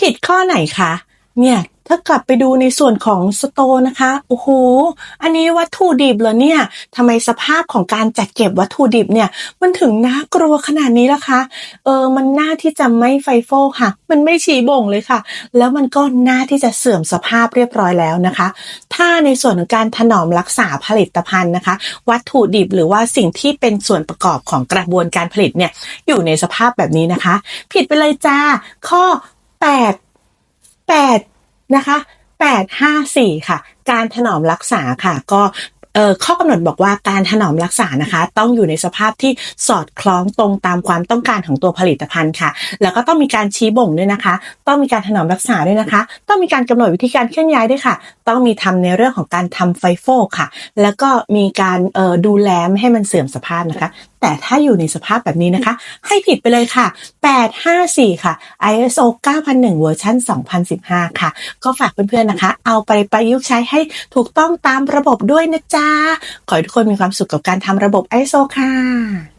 ผิดข้อไหนคะ เนี่ยถ้ากลับไปดูในส่วนของสโตนะคะ โอ้โห อันนี้วัตถุดิบเหรอเนี่ยทำไมสภาพของการจัดเก็บวัตถุดิบเนี่ย มันถึงน่ากลัวขนาดนี้ล่ะคะ เออ มันน่าที่จะไม่ไฟโฟค่ะ มันไม่ฉีบ่งเลยค่ะ แล้วมันก็น่าที่จะเสื่อมสภาพเรียบร้อยแล้วนะคะ ถ้าในส่วนของการถนอมรักษาผลิตภัณฑ์นะคะ วัตถุดิบหรือว่าสิ่งที่เป็นส่วนประกอบของกระบวนการผลิตเนี่ย อยู่ในสภาพแบบนี้นะคะ ผิดไปเลยจ้า ข้อ 8 8นะคะ854ค่ะ การถนอมรักษาค่ะ ก็ข้อกำหนดบอกว่าการถนอมรักษานะคะ ต้องอยู่ในสภาพที่สอดคล้องตรงตามความต้องการของตัวผลิตภัณฑ์ค่ะ แล้วก็ต้องมีการชี้บ่งด้วยนะคะ ต้องมีการถนอมรักษาด้วยนะคะ ต้องมีการกำหนดวิธีการเคลื่อนย้ายด้วยค่ะ ต้องมีทำในเรื่องของการทำไฟโฟค่ะ แล้วก็มีการดูแลไม่ให้มันเสื่อมสภาพนะคะแต่ถ้าอยู่ในสภาพแบบนี้นะคะ ให้ผิดไปเลยค่ะ 854 ค่ะ ISO 9001 เวอร์ชัน2015 ค่ะ ก็ฝากเพื่อนๆนะคะ เอาไปประยุกต์ใช้ให้ถูกต้องตามระบบด้วยนะจ๊ะ ขอให้ทุกคนมีความสุขกับการทำระบบ ISO ค่ะ